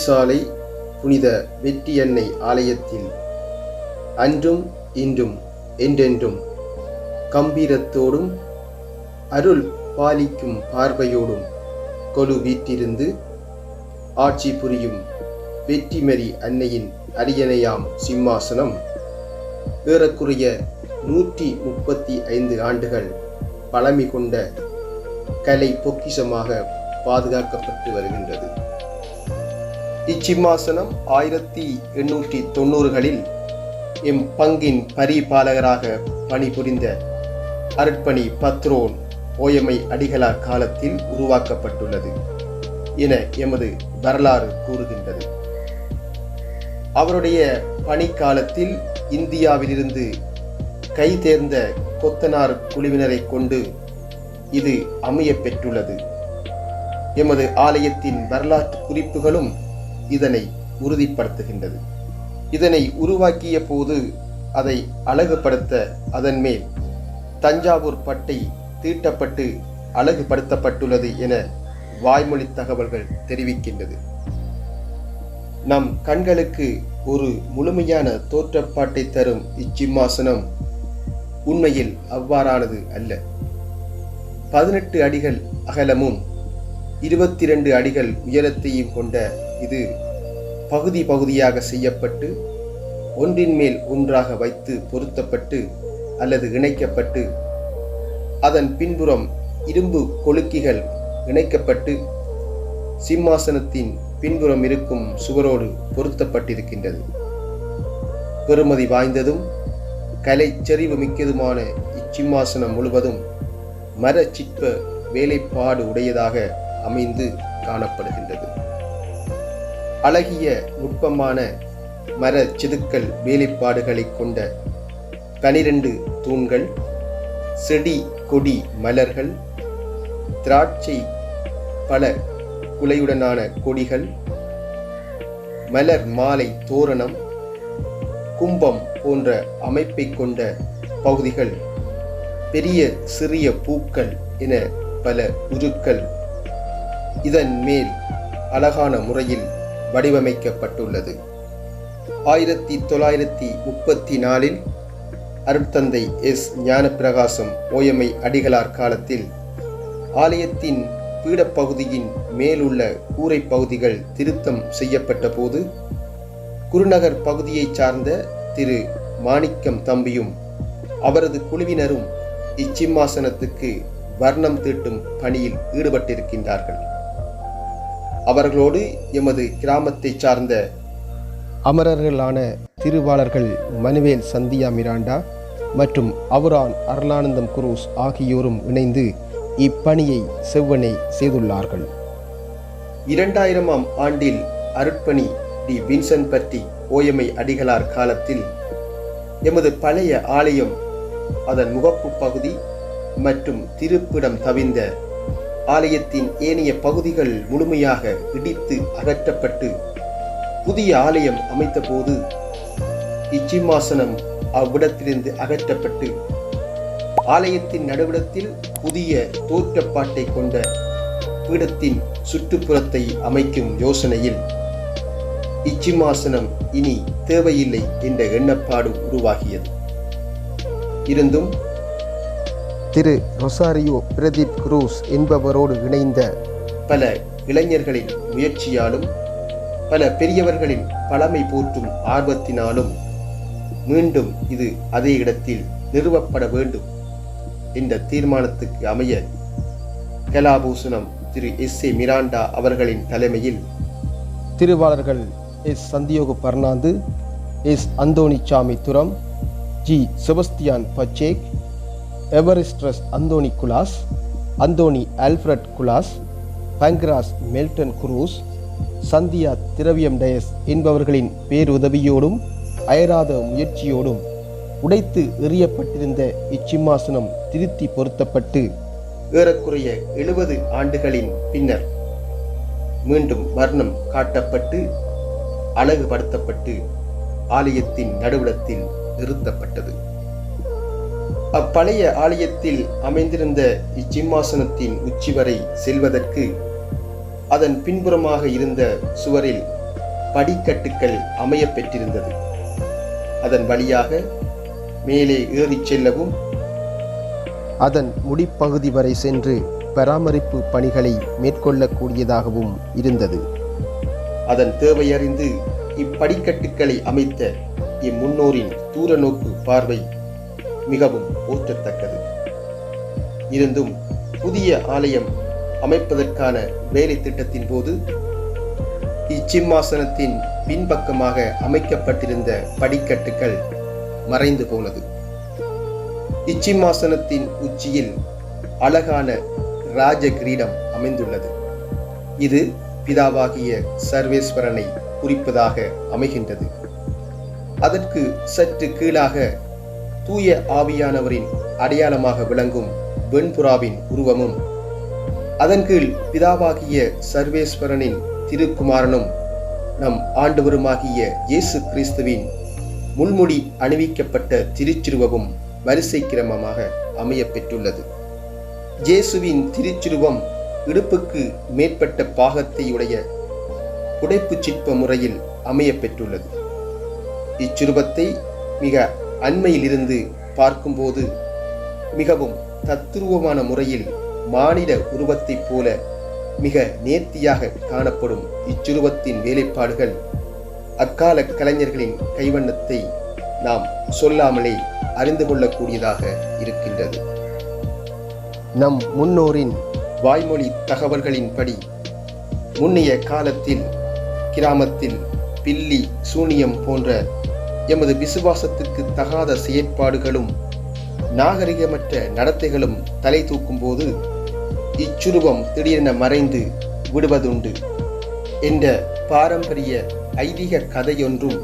விஜயசாலை புனித வெற்றி அன்னை ஆலயத்தில் அன்றும் இன்றும் என்றென்றும் கம்பீரத்தோடும் அருள் பாலிக்கும் பார்வையோடும் கொலு வீட்டிருந்து ஆட்சி புரியும் வெற்றிமரி அன்னையின் அரியணையாம் சிம்மாசனம். ஏறக்குறைய நூற்றி முப்பத்தி ஐந்து ஆண்டுகள் பழமை கொண்ட கலை பொக்கிஷமாக பாதுகாக்கப்பட்டு வருகின்றது. இச்சிம்மாசனம் ஆயிரத்தி எண்ணூற்றி தொண்ணூறுகளில் எம் பங்கின் பரிபாலகராக பணிபுரிந்த அருட்பணி பத்ரோன் ஓயமை அடிகளார் காலத்தில் உருவாக்கப்பட்டுள்ளது என எமது வரலாறு கூறுகின்றது. அவருடைய பணிக்காலத்தில் இந்தியாவிலிருந்து கைதேர்ந்த கொத்தனார் குழுவினரை கொண்டு இது அமையப் பெற்றுள்ளது. எமது ஆலயத்தின் வரலாற்று குறிப்புகளும் இதனை உறுதிப்படுத்துகின்றது. இதனை உருவாக்கிய போது அதை அழகுபடுத்த அதன் மேல் தஞ்சாவூர் பட்டை தீட்டப்பட்டு அழகுபடுத்தப்பட்டுள்ளது என வாய்மொழி தகவல்கள் தெரிவிக்கின்றது. நம் கண்களுக்கு ஒரு முழுமையான தோற்றப்பாட்டை தரும் இச்சிம்மாசனம் உண்மையில் அவ்வாறானது அல்ல. பதினெட்டு அடிகள் அகலமும் இருபத்தி இரண்டு அடிகள் உயரத்தையும் கொண்ட இது பகுதி பகுதியாக செய்யப்பட்டு ஒன்றின் மேல் ஒன்றாக வைத்து பொருத்தப்பட்டு அல்லது இணைக்கப்பட்டு அதன் பின்புறம் இரும்பு கொழுக்கிகள் இணைக்கப்பட்டு சிம்மாசனத்தின் பின்புறம் இருக்கும் சுவரோடு பொருத்தப்பட்டிருக்கின்றது. பெறுமதி வாய்ந்ததும் கலை செறிவு மிக்கதுமான இச்சிம்மாசனம் முழுவதும் மர சிற்ப வேலைப்பாடு உடையதாக அமைந்து காணப்படுகின்றது. அழகிய நுட்பமான மர சிதுக்கல் வேலைப்பாடுகளை கொண்ட பனிரெண்டு தூண்கள் செடி கொடி மலர்கள் திராட்சை பல குலையுடனான கொடிகள் மலர் மாலை தோரணம் கும்பம் போன்ற அமைப்பை கொண்ட பகுதிகள் பெரிய சிறிய பூக்கள் என பல உருக்கள். இதன் மேல் அழகான முறையில் வடிவமைக்கப்பட்டுள்ளது. ஆயிரத்தி தொள்ளாயிரத்தி முப்பத்தி நாலில் அருட்தந்தை எஸ். ஞானப்பிரகாசம் ஓயமை அடிகளார் காலத்தில் ஆலயத்தின் பீடப்பகுதியின் மேலுள்ள கூரை பகுதிகள் திருத்தம் செய்யப்பட்ட போது குருநகர் பகுதியைச் சார்ந்த திரு. மாணிக்கம் தம்பியும் அவரது குழுவினரும் இச்சிம்மாசனத்துக்கு வர்ணம் தீட்டும் பணியில் ஈடுபட்டிருக்கின்றார்கள். அவர்களோடு எமது கிராமத்தை சார்ந்த அமரர்களான திருவாளர்கள் மனுவேல் சந்தியா மிராண்டா மற்றும் அவுரான் அருளானந்தம் குரூஸ் ஆகியோரும் இணைந்து இப்பணியை செவ்வனை செய்துள்ளார்கள். இரண்டாயிரமாம் ஆண்டில் அருட்பணி டி. வின்சன் பற்றி ஓயமை அடிகளார் காலத்தில் எமது பழைய ஆலயம் அதன் முகப்பு பகுதி மற்றும் திருப்பிடம் தவிந்த ஆலயத்தின் ஏனைய பகுதிகள் முழுமையாக இடித்து அகற்றப்பட்டு புதிய ஆலயம் அமைத்தபோது இச்சிம்மாசனம் அவ்விடத்திலிருந்து அகற்றப்பட்டு ஆலயத்தின் நடுவிடத்தில் புதிய தோற்றப்பாட்டை கொண்ட பீடத்தின் சுற்றுப்புறத்தை அமைக்கும் யோசனையில் இச்சிம்மாசனம் இனி தேவையில்லை என்ற எண்ணப்பாடு உருவாகியது. இருந்தும் திரு ரொசாரியோ பிரதீப் குரூஸ் என்பவரோடு இணைந்த பல இளைஞர்களின் முயற்சியாலும் பல பெரியவர்களின் பழமை போற்றும் ஆர்வத்தினாலும் மீண்டும் இது அதே இடத்தில் நிறுவப்பட வேண்டும் என்ற தீர்மானத்துக்கு அமைய கலாபூசணம் திரு எஸ் ஏ மிராண்டா அவர்களின் தலைமையில் திருவாளர்கள் S Santhiyogu Fernando S அந்தோணிச்சாமி துரம் G Sebastian Pachek Evaristus Anthony Kulas Anthony Alfred Kulas Pancras Melton Cruz Santhiya Thiraviyam Dias என்பவர்களின் பேருதவியோடும் அயராத முயற்சியோடும் உடைத்து எறியப்பட்டிருந்த இச்சிம்மாசனம் திருத்தி பொருத்தப்பட்டு ஏறக்குறைய எழுபது ஆண்டுகளின் பின்னர் மீண்டும் வர்ணம் காட்டப்பட்டு அழகுபடுத்தப்பட்டு ஆலயத்தின் நடுவிடத்தில் நிறுத்தப்பட்டது. அப்பழைய ஆலயத்தில் அமைந்திருந்த இச்சிம்மாசனத்தின் உச்சி வரை செல்வதற்கு அதன் பின்புறமாக இருந்த சுவரில் படிக்கட்டுக்கள் அமையப் பெற்றிருந்தது. அதன் வழியாக மேலே ஏறிச் செல்லவும் அதன் முடிப்பகுதி வரை சென்று பராமரிப்பு பணிகளை மேற்கொள்ளக்கூடியதாகவும் இருந்தது. அதன் தேவையறிந்து இப்படிக்கட்டுக்களை அமைத்த இம்முன்னோரின் தூர நோக்கு பார்வை மிகவும் போற்றத்தக்கது இருந்தும் புதிய ஆலயம் அமைப்பதற்கான வேலை திட்டத்தின் போது இச்சிம்மாசனத்தின் பின்பக்கமாக அமைக்கப்பட்டிருந்த படிக்கட்டுகள் மறைந்து போனது. இச்சிம்மாசனத்தின் உச்சியில் அழகான ராஜ கிரீடம் அமைந்துள்ளது. இது பிதாவாகிய சர்வேஸ்வரனை குறிப்பதாக அமைகின்றது. அதற்கு சற்று கீழாக தூய ஆவியானவரின் அடையாளமாக விளங்கும் வெண்புறாவின் உருவமும் அதன் கீழ் பிதாவாகிய சர்வேஸ்வரனின் திருக்குமாரனும் நம் ஆண்டவருமாகிய இயேசு கிறிஸ்துவின் முள்முடி அணிவிக்கப்பட்ட திருச்சிருவமும் வரிசை கிரமமாக அமையப்பெற்றுள்ளது. இயேசுவின் திருச்சிருவம் இடுப்புக்கு மேற்பட்ட பாகத்தையுடைய உடைப்பு சிற்ப முறையில் அமையப்பெற்றுள்ளது. பெற்றுள்ளது மிக அண்மையிலிருந்து பார்க்கும்போது மிகவும் தத்துருவமான முறையில் மானிட உருவத்தைப் போல மிக நேர்த்தியாக காணப்படும் இச்சுருவத்தின் வேலைப்பாடுகள் அக்கால கலைஞர்களின் கைவண்ணத்தை நாம் சொல்லாமலே அறிந்து கொள்ளக்கூடியதாக இருக்கின்றது. நம் முன்னோரின் வாய்மொழி தகவல்களின்படி முன்னைய காலத்தில் கிராமத்தில் பில்லி சூனியம் போன்ற எமது விசுவாசத்துக்கு தகாத செயற்பாடுகளும் நாகரிகமற்ற நடத்தைகளும் தலை தூக்கும்போது இச்சுருவம் திடீரென மறைந்து விடுவதுண்டு என்ற பாரம்பரிய ஐதீக கதையொன்றும்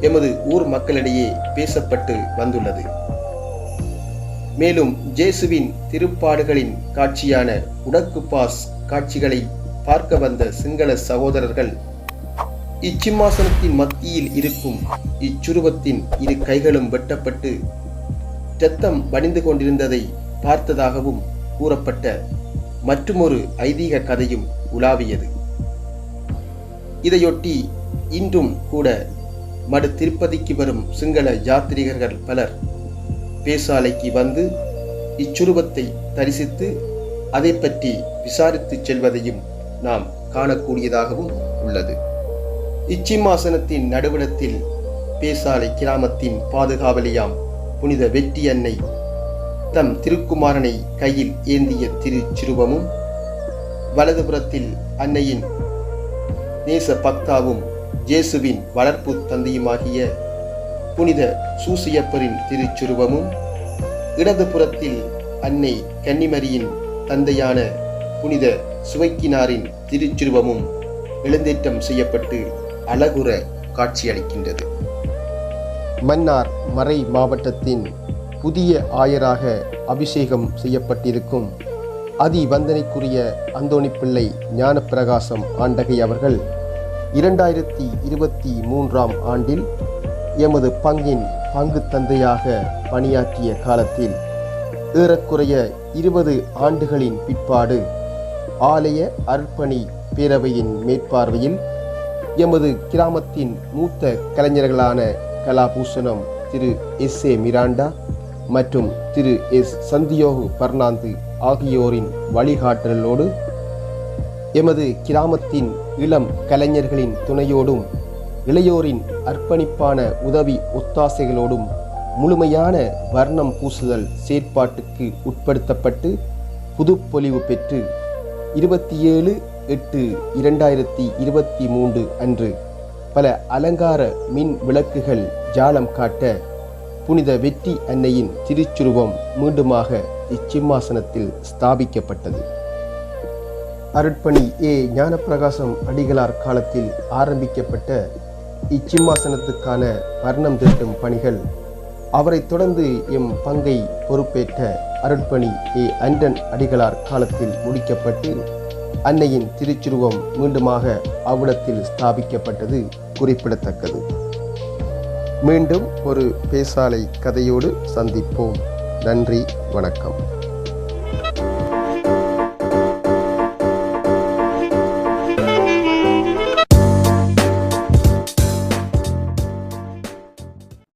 எமது ஊர் மக்களிடையே பேசப்பட்டு வந்துள்ளது. மேலும் ஜேசுவின் திருப்பாடுகளின் காட்சியான உடக்கு பாஸ் காட்சிகளை பார்க்க வந்த சிங்கள சகோதரர்கள் இச்சிம்மாசனத்தின் மத்தியில் இருக்கும் இச்சுருவத்தின் இரு கைகளும் வெட்டப்பட்டு இரத்தம் வடிந்து கொண்டிருந்ததை பார்த்ததாகவும் கூறப்பட்ட மற்றுமொரு ஐதீக கதையும் உலாவியது. இதையொட்டி இன்றும் கூட மடு திருப்பதிக்கு வரும் சிங்கள யாத்ரீகர்கள் பலர் பேசாலைக்கு வந்து இச்சுருவத்தை தரிசித்து அதை பற்றி விசாரித்து செல்வதையும் நாம் காணக்கூடியதாகவும் உள்ளது. இச்சிம்மாசனத்தின் நடுவிடத்தில் பேசாலை கிராமத்தின் பாதுகாவலியாம் புனித வெற்றி அன்னை தம் திருக்குமாரனை கையில் ஏந்திய திருச்சிருவமும் வலதுபுறத்தில் அன்னையின் நேச பக்தாவும் ஜேசுவின் வளர்ப்பு தந்தையுமாகிய புனித சூசியப்பரின் திருச்சுருவமும் இடதுபுறத்தில் அன்னை கன்னிமரியின் தந்தையான புனித சுவைக்கினாரின் திருச்சுருவமும் எழுந்தேற்றம் செய்யப்பட்டு அழகுற காட்சியளிக்கின்றது மன்னார் மறை மாவட்டத்தின் புதிய ஆயராக அபிஷேகம் செய்யப்பட்டிருக்கும் அதி வந்தனைக்குரிய ஞானப்பிரகாசம் ஆண்டகை அவர்கள் இரண்டாயிரத்தி இருபத்தி மூன்றாம் ஆண்டில் எமது பங்கின் பங்கு தந்தையாக பணியாற்றிய காலத்தில் ஏறக்குறைய இருபது ஆண்டுகளின் பிற்பாடு ஆலய அர்ப்பணி பேரவையின் மேற்பார்வையில் எமது கிராமத்தின் மூத்த கலைஞர்களான கலாபூஷணம் திரு எஸ் ஏ மிராண்டா மற்றும் திரு எஸ் சந்தியோகு பர்னாந்து ஆகியோரின் வழிகாட்டலோடு எமது கிராமத்தின் இளம் கலைஞர்களின் துணையோடும் இளையோரின் அர்ப்பணிப்பான உதவி ஒத்தாசைகளோடும் முழுமையான வர்ணம் பூசுதல் செயற்பாட்டுக்கு உட்படுத்தப்பட்டு புதுப்பொலிவு பெற்று இருபத்தி ஏழு எட்டு இரண்டாயிரத்தி இருபத்தி மூன்று அன்று பல அலங்கார மின் விளக்குகள் ஜாலம் காட்ட புனித வெற்றி அன்னையின் திருச்சுருவம் மீண்டுமாக இச்சிம்மாசனத்தில் ஸ்தாபிக்கப்பட்டது. அருட்பணி ஏ ஞானப்பிரகாசம் அடிகளார் காலத்தில் ஆரம்பிக்கப்பட்ட இச்சிம்மாசனத்துக்கான வர்ணம் திட்டும் பணிகள் அவரைத் தொடர்ந்து எம் பங்கை பொறுப்பேற்ற அருட்பணி ஏ அண்டன் அடிகளார் காலத்தில் முடிக்கப்பட்டு அன்னையின் திருச்சுருவம் மீண்டுமாக அவ்விடத்தில் ஸ்தாபிக்கப்பட்டது குறிப்பிடத்தக்கது. மீண்டும் ஒரு பேசாலை கதையோடு சந்திப்போம். நன்றி வணக்கம்.